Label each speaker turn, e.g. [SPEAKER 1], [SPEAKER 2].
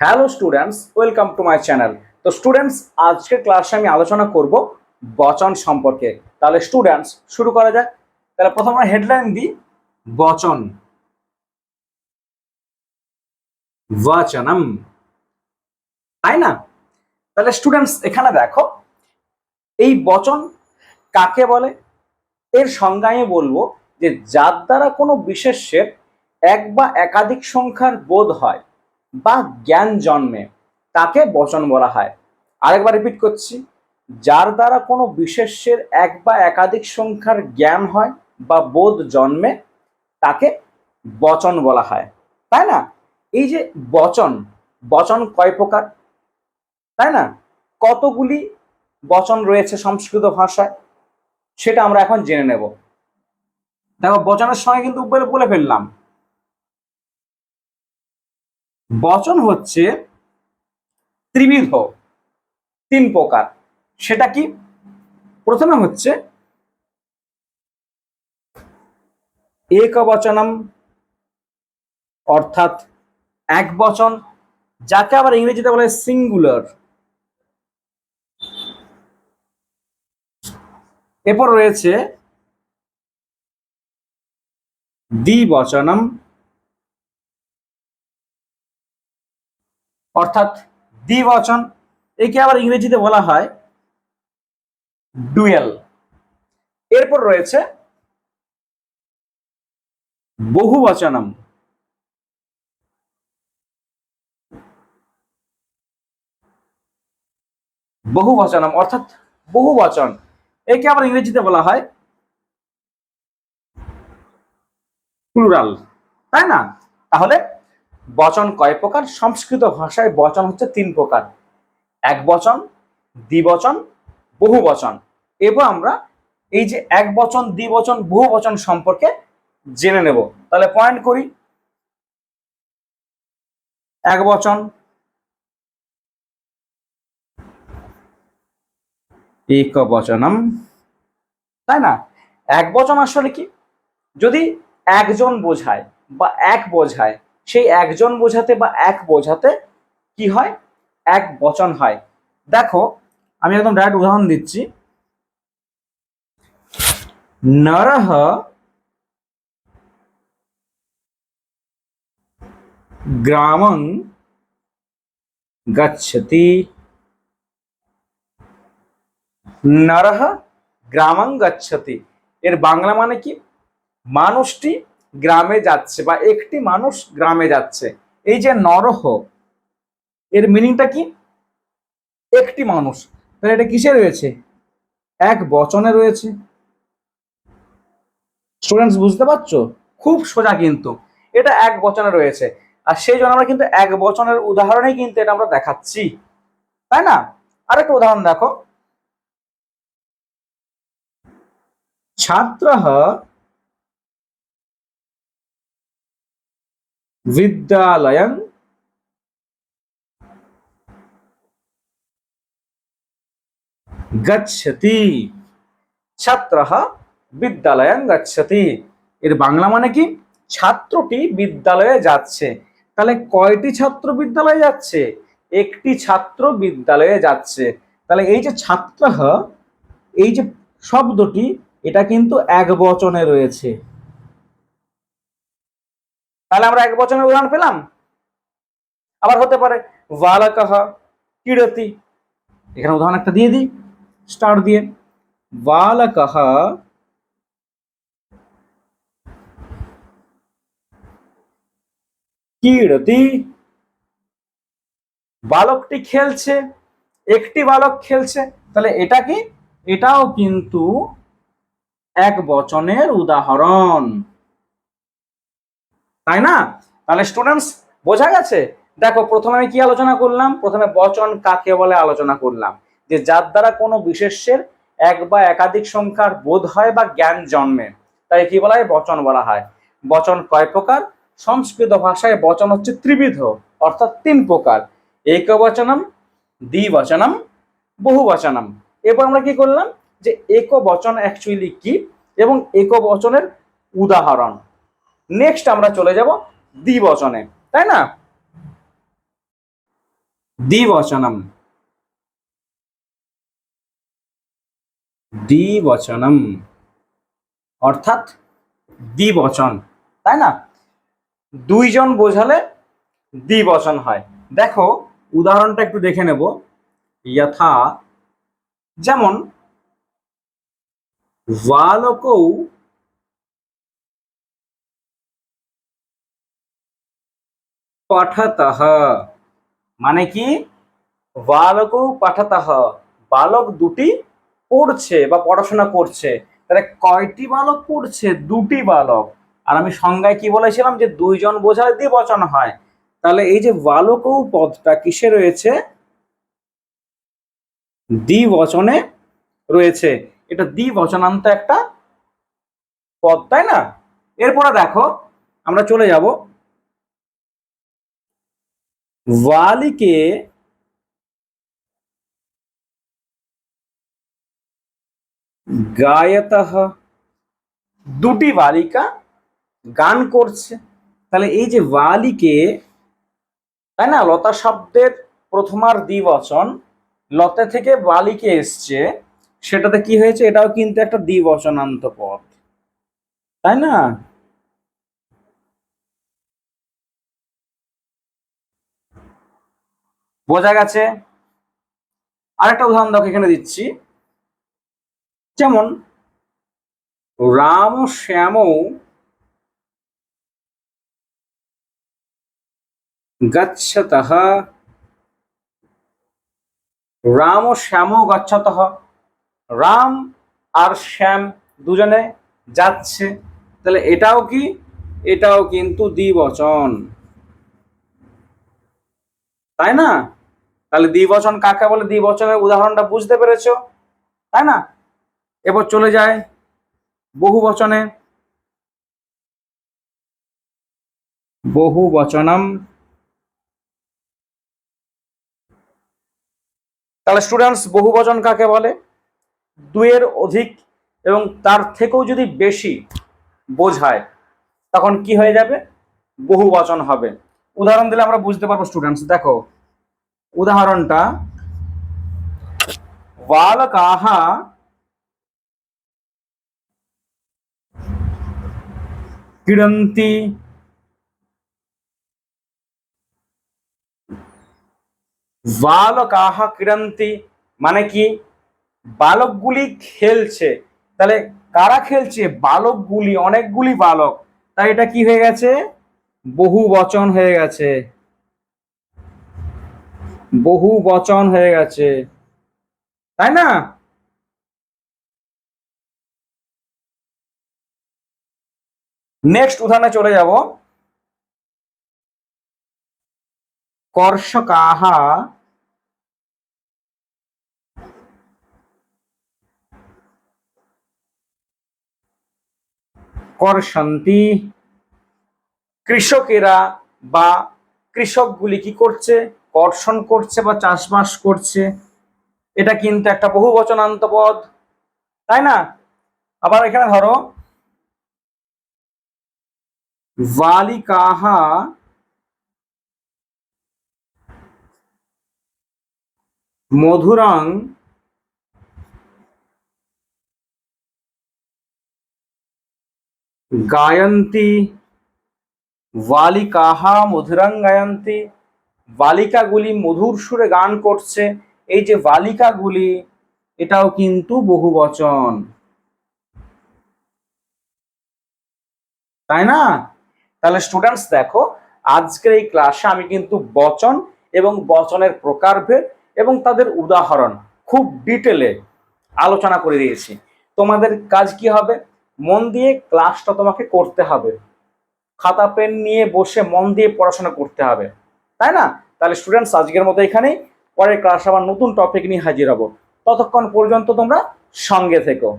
[SPEAKER 1] Hello students welcome to my channel তো students আজকের ক্লাসে আমি আলোচনা করব বচন সম্পর্কে। তাহলে স্টুডেন্টস শুরু করা যাক। তাহলে প্রথম আমরা হেডলাইন দিই। বচন। বচনম। তাই না? তাহলে স্টুডেন্টস এখানে দেখো, এই বচন কাকে বলে? এর সংজ্ঞা আমি বলব যে যার দ্বারা কোনো বিশেষ্যের এক বা একাধিক সংখ্যার বোধ হয় বা জ্ঞান জন্মে, তাকে বচন বলা হয়। আরেকবার রিপিট করছি, যার দ্বারা কোনো বিশেষ্যের এক বা একাধিক সংখ্যার জ্ঞান হয় বা বোধ জন্মে, তাকে বচন বলা হয়। তাই না? এই যে বচন বচন কয় প্রকার? তাই না? কতগুলি বচন রয়েছে সংস্কৃত ভাষায়? সেটা আমরা এখন জেনে নেব। দেখো, বচনের সঙ্গে কিন্তু বলে ফেললাম। বচন হচ্ছে ত্রিবিধ, তিন প্রকার। সেটা কি? প্রথমে হচ্ছে একবচনম, অর্থাৎ এক বচন, যাকে আবার ইংরেজিতে বলে সিঙ্গুলার। এরপর রয়েছে দ্বিবচনম অর্থাৎ দ্বিবচন, একে আবার ইংরেজিতে বলা হয় ডুয়েল। এরপর রয়েছে বহুবচনম। বহুবচনম, অর্থাৎ বহুবচন, একে আবার ইংরেজিতে বলা হয় প্লুরাল। তাই না? তাহলে বচন কয় প্রকার? সংস্কৃত ভাষায় বচন হচ্ছে তিন প্রকার। এক বচন, দ্বিবচন বহু বচন এবার আমরা এই যে এক বচন, দ্বিবচন বহু বচন সম্পর্কে জেনে নেব। তাহলে পয়েন্ট করি। এক বচন এক বচনম তাই না? এক বচন আসলে কি? যদি একজন বোঝায় বা এক বোঝায় সেই একজন বোঝাতে বা এক বোঝাতে কি হয়? এক বচন হয়। দেখো, আমি একদম ডাইরেক্ট উদাহরণ দিচ্ছি। নরহ গ্রামং গচ্ছতি। নরহ গ্রামং গচ্ছতি। এর বাংলা মানে কি? মানুষটি গ্রামে যাচ্ছে বা একটি মানুষ গ্রামে যাচ্ছে। এই যে নরহ, এর মিনিংটা কি? একটি মানুষ। তাহলে এটা কিসে রয়েছে? এক বচনে রয়েছে। স্টুডেন্টস বুঝতে পারছ? খুব সোজা কিন্তু। এটা এক বচনে রয়েছে। আর সেই জন্য আমরা কিন্তু এক বচনের উদাহরণেই কিন্তু এটা আমরা দেখাচ্ছি। তাই না? আরেকটা উদাহরণ দেখো। ছাত্র বিদ্যালয়ং গচ্ছতি। ছাত্র বিদ্যালয়ং গচ্ছতি। এর বাংলা মানে কি? ছাত্রটি বিদ্যালয়ে যাচ্ছে। তাহলে কয়টি ছাত্র বিদ্যালয়ে যাচ্ছে? একটি ছাত্র বিদ্যালয়ে যাচ্ছে। তাহলে এই যে ছাত্র, এই যে শব্দটি, এটা কিন্তু এক বচনে রয়েছে। তাহলে আমরা এক বচনের উদাহরণ পেলাম? আবার হতে পারে বালকহ কিরতি। এখানে উদাহরণ একটা দিয়ে দিই, স্টার দিয়ে বালকহ কিরতি। বালকটি খেলছে, একটি বালক খেলছে, তাহলে এটা কি? এটাও কিন্তু এক বচনের উদাহরণ। তাই না? তাহলে স্টুডেন্টস বোঝা গেছে? দেখো, প্রথমে আমি কি আলোচনা করলাম? প্রথমে বচন কাকে বলে আলোচনা করলাম। যে যার দ্বারা কোনো বিশেষ্যের এক বা একাধিক সংখ্যার বোধ হয় বা জ্ঞান জন্মে। তাই কি বলা হয়? বচন বলা হয়। বচন কয় প্রকার? সংস্কৃত ভাষায় বচন হচ্ছে ত্রিবিধ, অর্থাৎ তিন প্রকার। একবচনম, দ্বিবচনম, বহুবচনম। এরপর আমরা কি করলাম? যে এক বচন অ্যাকচুয়ালি কি? এবং এক বচনের উদাহরণ। নেক্সট আমরা চলে যাব দ্বিবচনে, তাই না? দ্বিবচনম। দ্বিবচনম। অর্থাৎ দ্বিবচন, তাই না? দুইজন বোঝালে দ্বিবচন হয়। দেখো, উদাহরণটা একটু দেখে নেব। যথা, যেমন বালকৌ পঠতঃ মানে কি বালকৌ পঠতঃ বালক দুটি পড়ছে বা পড়াশোনা করছে তাহলে কয়টি বালক পড়ছে দুটি বালক আর আমি সংজ্ঞায় কি বলেছিলাম? যে দুইজন বোঝালে দ্বিবচন হয়। তাহলে এই যে বালকৌ পদটা কিসে রয়েছে? দ্বিবচনে রয়েছে। এটা দ্বিবচনান্ত একটা পদ, তাই না? এরপরে দেখো, আমরা চলে যাব। ওয়ালিকে গায়তাহ দুটি বালিকা গান করছে তাহলে এই যে বালিকে তাই না? লতা শব্দের প্রথমার দ্বিবচন লতে থেকে বালিকে এসছে। সেটাতে কি হয়েছে? এটাও কিন্তু একটা দ্বিবচনান্ত পথ তাই না? বোঝা গেছে। আরেকটা উদাহরণ দেখো, এখানে দিচ্ছি। যেমন, রাম ও শ্যাম গচ্ছত। রাম ও শ্যাম গচ্ছত। রাম আর শ্যাম দুজনে যাচ্ছে। তাহলে এটাও কি? এটাও কিন্তু দ্বিবচন। তাই না? তাহলে দ্বিবচন কাকে বলে? দ্বিবচনের উদাহরণটা বুঝতে পেরেছ? তাই না? এবার চলে যায় বহু বচনে বহু বচনম তাহলে স্টুডেন্টস বহু বচন কাকে বলে? দুয়ের অধিক এবং তার থেকেও যদি বেশি বোঝায়, তখন কি হয়ে যাবে? বহু বচন হবে। উদাহরণ দিলে আমরা বুঝতে পারব স্টুডেন্টস দেখো। উদাহরণটা বালকাহ ক্রীড়ন্তি বালকাহ ক্রীড়ন্তি মানে কি বালকগুলি খেলছে তাহলে কারা খেলছে? বালকগুলি, অনেকগুলি বালক। তাই এটা কি হয়ে গেছে? বহু বচন হয়ে গেছে। বহু বচন হয়ে গেছে। তাই না? নেক্সট উদাহরণে চলে যাব। কর্ষকাহা কর্ষন্তি। কৃষকেরা বা কৃষকগুলি কি করছে? কর্ষণ করছে বা চাষবাস করছে, এটা কিন্তু একটা বহু বচনান্ত পদ তাই না? আবার এখানে ধরো, বালিকাহা মধুরং গায়ন্তি, বালিকাহা মধুরং গায়ন্তি। বালিকাগুলি মধুর সুরে গান করছে। এই যে বালিকাগুলি, এটাও কিন্তু বহু বচন। তাই না? তাহলে স্টুডেন্টস দেখো, আজকের এই ক্লাসে আমি কিন্তু বচন এবং বচনের প্রকারভেদ এবং তাদের উদাহরণ খুব ডিটেলে আলোচনা করে দিয়েছি। তোমাদের কাজ কি হবে? মন দিয়ে ক্লাসটা তোমাকে করতে হবে। খাতা, পেন নিয়ে বসে মন দিয়ে পড়াশোনা করতে হবে। তাই না? তাহলে স্টুডেন্টস আজকের মতো এখানেই। পরের ক্লাস আবার নতুন টপিক নিয়ে হাজির হব। ততক্ষণ পর্যন্ত তোমরা সঙ্গে থেকো।